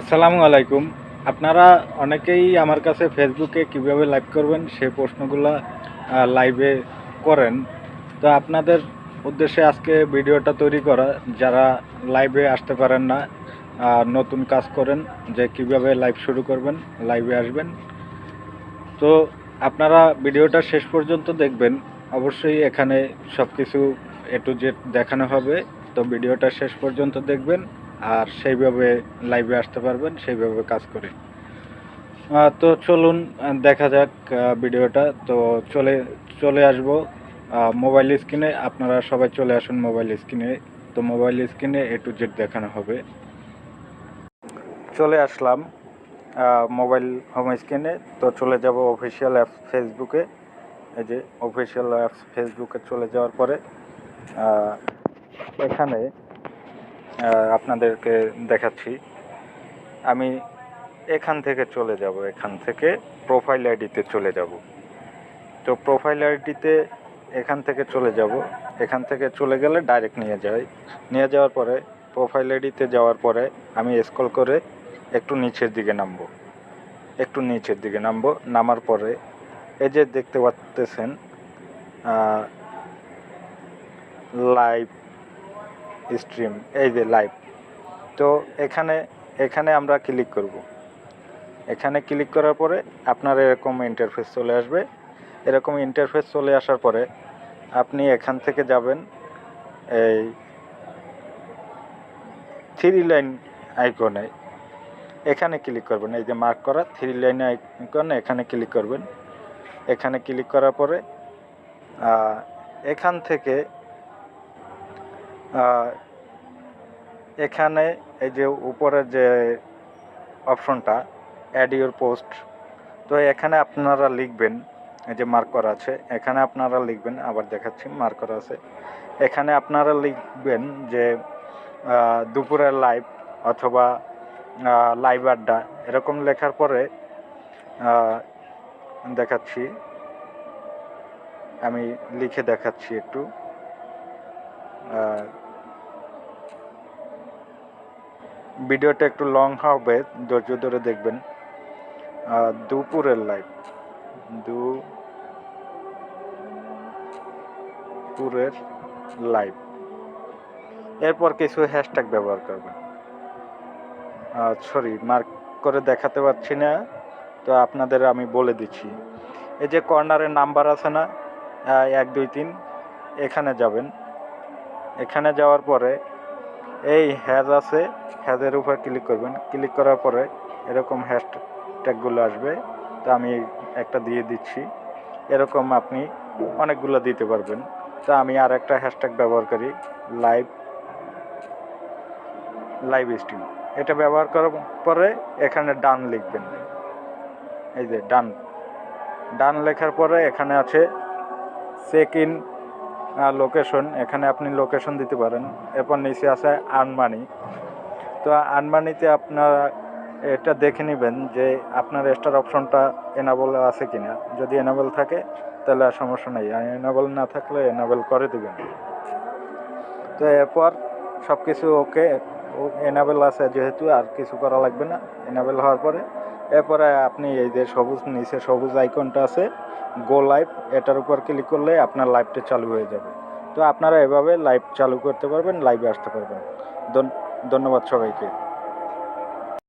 আসসালামু আলাইকুম। আপনারা অনেকেই আমার কাছে ফেসবুকে কীভাবে লাইভ করবেন সে প্রশ্নগুলো লাইভে করেন। তো আপনাদের উদ্দেশ্যে আজকে ভিডিওটা তৈরি করা, যারা লাইভে আসতে পারেন না নতুন কাজ করেন, যে কীভাবে লাইভ শুরু করবেন লাইভে আসবেন। তো আপনারা ভিডিওটা শেষ পর্যন্ত দেখবেন। অবশ্যই এখানে সব কিছু এ টু জেড দেখানো হবে। তো ভিডিওটা শেষ পর্যন্ত দেখবেন। আর সেইভাবে লাইভে আসতে পারবেন, সেইভাবে কাজ করে। তো চলুন দেখা যাক ভিডিওটা। তো চলে চলে আসব মোবাইল স্ক্রিনে আপনারা সবাই চলে আসুন মোবাইল স্ক্রিনে তো মোবাইল স্ক্রিনে এ টু জেড দেখানো হবে। চলে আসলাম মোবাইল হোম স্ক্রিনে তো চলে যাব অফিসিয়াল অ্যাপস ফেসবুকে এই যে অফিসিয়াল অ্যাপস ফেসবুকে চলে যাওয়ার পরে এখানে আপনাদেরকে দেখাচ্ছি। আমি এখান থেকে চলে যাব, এখান থেকে প্রোফাইল আইডিতে চলে যাব। তো প্রোফাইল আইডিতে এখান থেকে চলে যাব। এখান থেকে চলে গেলে ডাইরেক্ট নিয়ে যায় নিয়ে যাওয়ার পরে প্রোফাইল আইডিতে যাওয়ার পরে আমি স্ক্রল করে একটু নিচের দিকে নামবো। একটু নিচের দিকে নামবো। নামার পরে এই যে দেখতে পাচ্তেছেন লাইভ স্ট্রিম এই যে লাইভ তো এখানে এখানে আমরা ক্লিক করব। এখানে ক্লিক করার পরে আপনার এরকম ইন্টারফেস চলে আসবে। এরকম ইন্টারফেস চলে আসার পরে আপনি এখান থেকে যাবেন, এই থ্রি লাইন আইকনে এখানে ক্লিক করবেন, এই যে মার্ক করা থ্রি লাইন আইকন এখানে ক্লিক করবেন। এখানে ক্লিক করার পরে এখান থেকে এখানে এই যে উপরের যে অপশনটা অ্যাড ইউর পোস্ট তো এখানে আপনারা লিখবেন, এই যে মার্ক করা আছে, এখানে আপনারা লিখবেন, আবার দেখাচ্ছি মার্ক করা আছে। এখানে আপনারা লিখবেন যে দুপুরের লাইভ অথবা লাইভ আড্ডা, এরকম লেখার পরে দেখাচ্ছি। আমি লিখে দেখাচ্ছি একটু। ভিডিওটা একটু লং হবে, ধৈর্য ধরে দেখবেন। দুপুরের লাইভ দুপুরের লাইভ এরপর কিছু হ্যাশট্যাগ ব্যবহার করবেন। সরি মার্ক করে দেখাতে পারছি না, তো আপনাদের আমি বলে দিচ্ছি। এই যে কর্নারের নাম্বার আছে না এক, দুই, তিন, এখানে যাবেন। এখানে যাওয়ার পরে এই হ্যাজ আছে, হ্যাজের উপর ক্লিক করবেন। ক্লিক করার পরে এরকম হ্যাশ হ্যাশট্যাগুলো আসবে। তো আমি একটা দিয়ে দিচ্ছি। এরকম আপনি অনেকগুলো দিতে পারবেন। তো আমি আর একটা হ্যাশট্যাগ ব্যবহার করি, লাইভ লাইভ স্ট্রিম। এটা ব্যবহার করার পরে এখানে ডান লিখবেন। এই যে ডান। ডান লেখার পরে এখানে আছে, চেক ইন লোকেশন এখানে আপনি লোকেশন দিতে পারেন। এরপর নিচে আছে আনমানি তো আনমানিতে আপনারা এটা দেখে নেবেন যে আপনার স্টার অপশনটা এনাবল আছে কি না যদি এনাবল থাকে, তাহলে আর সমস্যা নেই। আর এনাবল না থাকলে এনাবল করে দেবেন। তো এরপর সব কিছু ওকে এনাবেল আছে যেহেতু, আর কিছু করা লাগবে না। এনাবেল হওয়ার পরে এরপরে আপনি এই যে সবুজ, নিচে সবুজ আইকনটা আছে গো লাইভ এটার উপর ক্লিক করলে আপনার লাইভটা চালু হয়ে যাবে। তো আপনারা এভাবে লাইভ চালু করতে পারবেন লাইভে আসতে পারবেন। ধন- ধন্যবাদ সবাইকে।